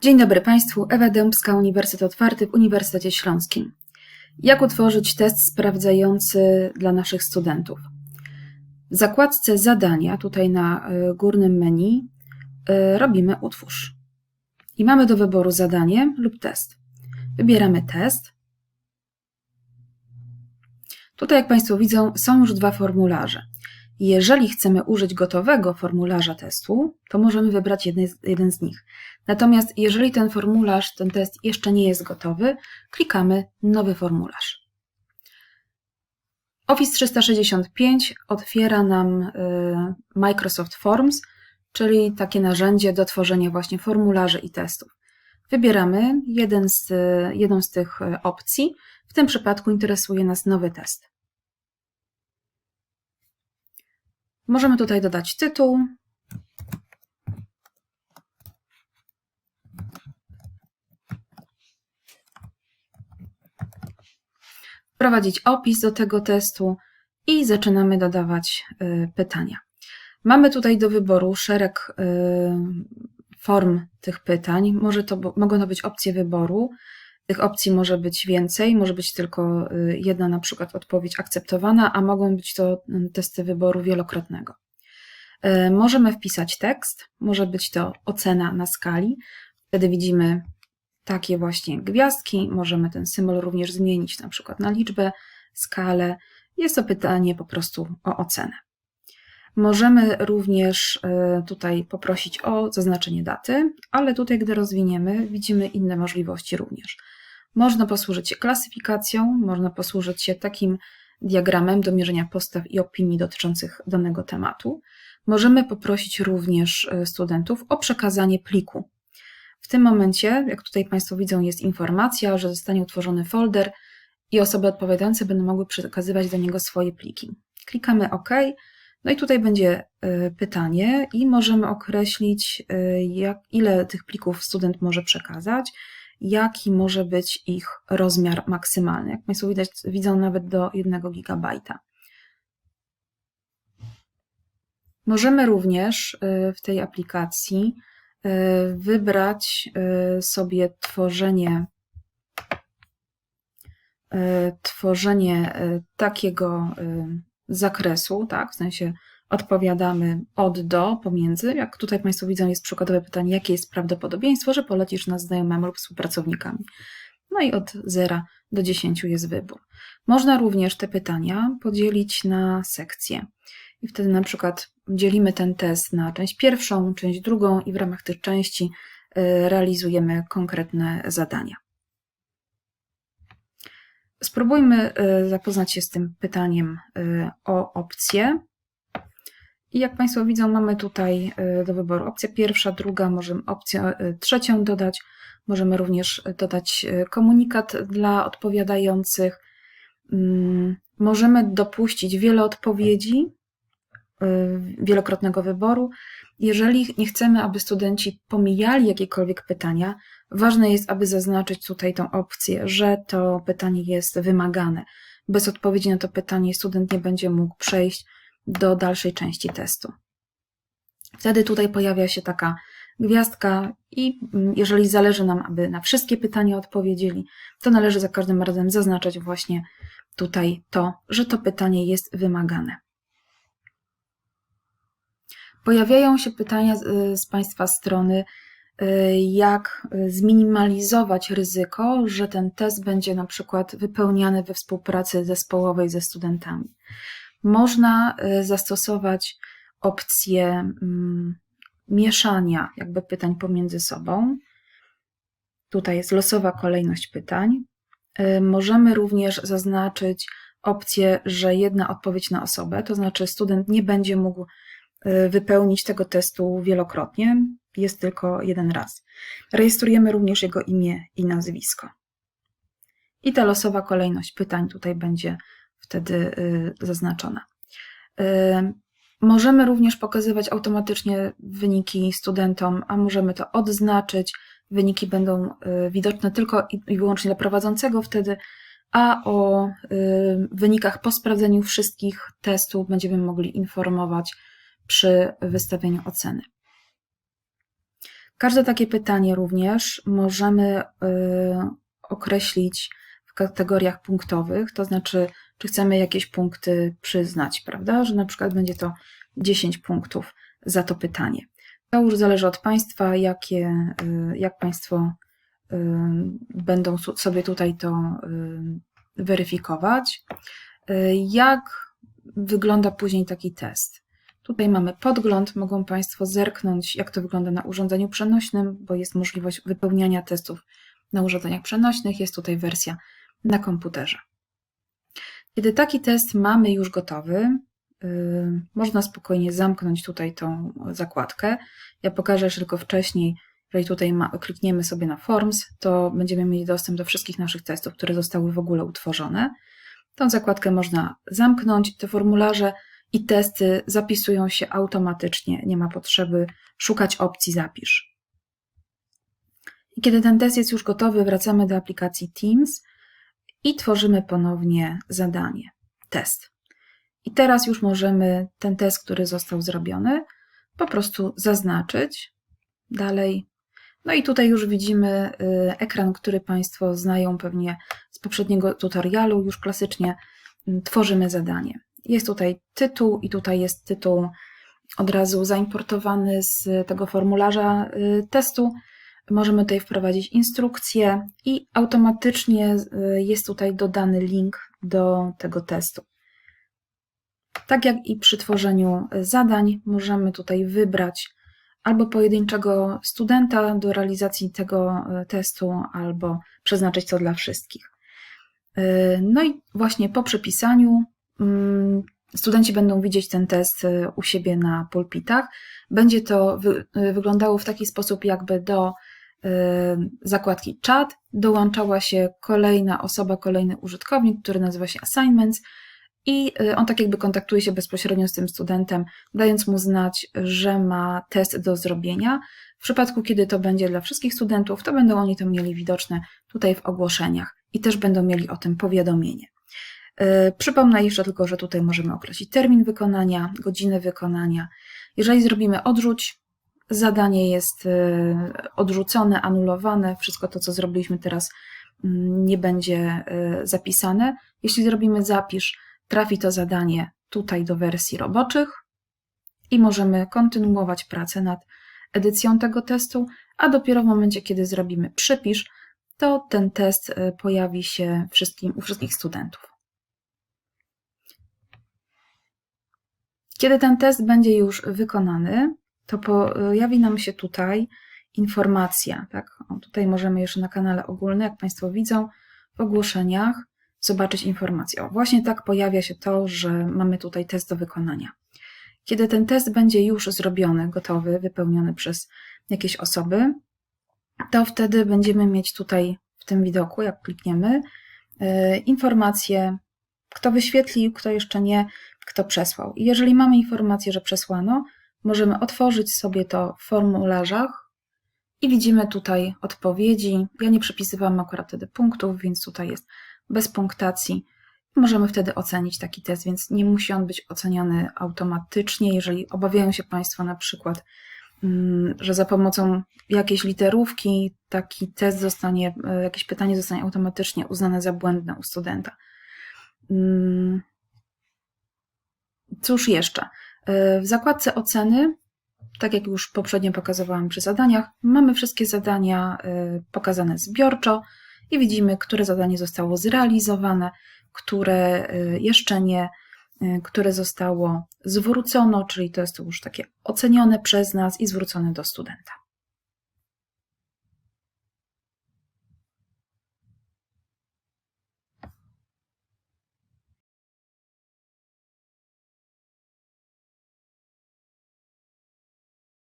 Dzień dobry Państwu, Ewa Dębska, Uniwersytet Otwarty w Uniwersytecie Śląskim. Jak utworzyć test sprawdzający dla naszych studentów? W zakładce zadania, tutaj na y, górnym menu, y, robimy utwórz. I mamy do wyboru zadanie lub test. Wybieramy test. Tutaj, jak Państwo widzą, są już dwa formularze. Jeżeli chcemy użyć gotowego formularza testu, to możemy wybrać jeden z, jeden z nich. Natomiast jeżeli ten formularz, ten test jeszcze nie jest gotowy, klikamy Nowy formularz. Office 365 otwiera nam y, Microsoft Forms, czyli takie narzędzie do tworzenia właśnie formularzy i testów. Wybieramy jeden z, jedną z tych y, opcji. W tym przypadku interesuje nas nowy test. Możemy tutaj dodać tytuł. Wprowadzić opis do tego testu i zaczynamy dodawać y, pytania. Mamy tutaj do wyboru szereg y, form tych pytań. Może to, mogą to być opcje wyboru. Tych opcji może być więcej, może być tylko y, jedna na przykład odpowiedź akceptowana, a mogą być to mm, testy wyboru wielokrotnego. Y, możemy wpisać tekst, może być to ocena na skali. Wtedy widzimy takie właśnie gwiazdki. Możemy ten symbol również zmienić na przykład na liczbę, skalę. Jest to pytanie po prostu o ocenę. Możemy również y, tutaj poprosić o zaznaczenie daty, ale tutaj, gdy rozwiniemy, widzimy inne możliwości również. Można posłużyć się klasyfikacją, można posłużyć się takim diagramem do mierzenia postaw i opinii dotyczących danego tematu. Możemy poprosić również e, studentów o przekazanie pliku. W tym momencie, jak tutaj Państwo widzą, jest informacja, że zostanie utworzony folder i osoby odpowiadające będą mogły przekazywać do niego swoje pliki. Klikamy OK. No i tutaj będzie e, pytanie i możemy określić, e, jak, ile tych plików student może przekazać jaki może być ich rozmiar maksymalny. Jak Państwo widać, widzą nawet do 1 GB. Możemy również y, w tej aplikacji y, wybrać y, sobie tworzenie, tworzenie takiego zakresu, tak, w sensie odpowiadamy od do, pomiędzy. Jak tutaj Państwo widzą, jest przykładowe pytanie, jakie jest prawdopodobieństwo, że polecisz nas znajomym lub współpracownikami. No i od 0 do 10 jest wybór. Można również te pytania podzielić na sekcje. I wtedy na przykład dzielimy ten test na część pierwszą, część drugą i w ramach tych części y, realizujemy konkretne zadania. Spróbujmy y, zapoznać się z tym pytaniem y, o opcje. I jak Państwo widzą, mamy tutaj e, do wyboru opcja pierwsza, druga, możemy opcję e, trzecią dodać. Możemy również dodać e, komunikat dla odpowiadających. Mm, możemy dopuścić wiele odpowiedzi, wielokrotnego wyboru. Jeżeli nie chcemy, aby studenci pomijali jakiekolwiek pytania, ważne jest, aby zaznaczyć tutaj tą opcję, że to pytanie jest wymagane. Bez odpowiedzi na to pytanie student nie będzie mógł przejść do dalszej części testu. Wtedy tutaj pojawia się taka gwiazdka i mm, jeżeli zależy nam, aby na wszystkie pytania odpowiedzieli, to należy za każdym razem zaznaczać właśnie tutaj to, że to pytanie jest wymagane. Pojawiają się pytania z, Państwa strony, y, jak zminimalizować ryzyko, że ten test będzie na przykład wypełniany we współpracy zespołowej ze studentami. Można y, zastosować opcję mm, mieszania jakby pytań pomiędzy sobą. Tutaj jest losowa kolejność pytań. Y, możemy również zaznaczyć opcję, że jedna odpowiedź na osobę, to znaczy student nie będzie mógł y, wypełnić tego testu wielokrotnie, jest tylko jeden raz. Rejestrujemy również jego imię i nazwisko. I ta losowa kolejność pytań tutaj będzie wtedy y, zaznaczona. Y, możemy również pokazywać automatycznie wyniki studentom, a możemy to odznaczyć. Wyniki będą y, widoczne tylko i wyłącznie dla prowadzącego wtedy, a o wynikach po sprawdzeniu wszystkich testów będziemy mogli informować przy wystawieniu oceny. Każde takie pytanie również możemy określić w kategoriach punktowych, to znaczy, czy chcemy jakieś punkty przyznać, prawda? Że na przykład będzie to 10 punktów za to pytanie. To już zależy od Państwa, jakie, y, jak Państwo y, będą sobie tutaj to weryfikować. Jak wygląda później taki test? Tutaj mamy podgląd, mogą Państwo zerknąć, jak to wygląda na urządzeniu przenośnym, bo jest możliwość wypełniania testów na urządzeniach przenośnych, jest tutaj wersja na komputerze. Kiedy taki test mamy już gotowy, yy, można spokojnie zamknąć tutaj tą zakładkę. Ja pokażę tylko wcześniej, jeżeli tutaj ma, klikniemy sobie na Forms, to będziemy mieli dostęp do wszystkich naszych testów, które zostały w ogóle utworzone. Tą zakładkę można zamknąć. Te formularze i testy zapisują się automatycznie, nie ma potrzeby szukać opcji zapisz. I kiedy ten test jest już gotowy, wracamy do aplikacji Teams i tworzymy ponownie zadanie, test. I teraz już możemy ten test, który został zrobiony, po prostu zaznaczyć. Dalej. No i tutaj już widzimy y, ekran, który Państwo znają pewnie z poprzedniego tutorialu. Już klasycznie mm, tworzymy zadanie. Jest tutaj tytuł i tutaj jest tytuł od razu zaimportowany z tego formularza y, testu. Możemy tutaj wprowadzić instrukcję i automatycznie y, jest tutaj dodany link do tego testu. Tak jak i przy tworzeniu zadań, możemy tutaj wybrać albo pojedynczego studenta do realizacji tego y, testu, albo przeznaczyć to dla wszystkich. No i właśnie po przepisaniu Mm, studenci będą widzieć ten test y, u siebie na pulpitach. Będzie to wy, y, wyglądało w taki sposób, jakby do y, zakładki chat dołączała się kolejna osoba, kolejny użytkownik, który nazywa się assignments i on tak jakby kontaktuje się bezpośrednio z tym studentem, dając mu znać, że ma test do zrobienia. W przypadku, kiedy to będzie dla wszystkich studentów, to będą oni to mieli widoczne tutaj w ogłoszeniach i też będą mieli o tym powiadomienie. E, przypomnę jeszcze tylko, że tutaj możemy określić termin wykonania, godzinę wykonania. Jeżeli zrobimy odrzuć, zadanie jest e, odrzucone, anulowane, wszystko to, co zrobiliśmy teraz, mm, nie będzie e, zapisane. Jeśli zrobimy zapisz, trafi to zadanie tutaj do wersji roboczych i możemy kontynuować pracę nad edycją tego testu, a dopiero w momencie, kiedy zrobimy przypisz, to ten test pojawi się wszystkim, u wszystkich studentów. Kiedy ten test będzie już wykonany, to pojawi nam się tutaj informacja. Tak? O, tutaj możemy jeszcze na kanale ogólnym, jak Państwo widzą, w ogłoszeniach zobaczyć informację. O, właśnie tak pojawia się to, że mamy tutaj test do wykonania. Kiedy ten test będzie już zrobiony, gotowy, wypełniony przez jakieś osoby, to wtedy będziemy mieć tutaj w tym widoku, jak klikniemy, yy, informację, kto wyświetlił, kto jeszcze nie, kto przesłał. I jeżeli mamy informację, że przesłano, możemy otworzyć sobie to w formularzach i widzimy tutaj odpowiedzi. Ja nie przepisywałam akurat wtedy punktów, więc tutaj jest bez punktacji. Możemy wtedy ocenić taki test, więc nie musi on być oceniany automatycznie. Jeżeli obawiają się Państwo na przykład, mm, że za pomocą jakiejś literówki taki test zostanie, e, jakieś pytanie zostanie automatycznie uznane za błędne u studenta. Mm, Cóż jeszcze? E, w zakładce oceny, tak jak już poprzednio pokazywałam przy zadaniach, mamy wszystkie zadania e, pokazane zbiorczo i widzimy, które zadanie zostało zrealizowane, które e, jeszcze nie, które zostało zwrócono, czyli to jest już takie ocenione przez nas i zwrócone do studenta.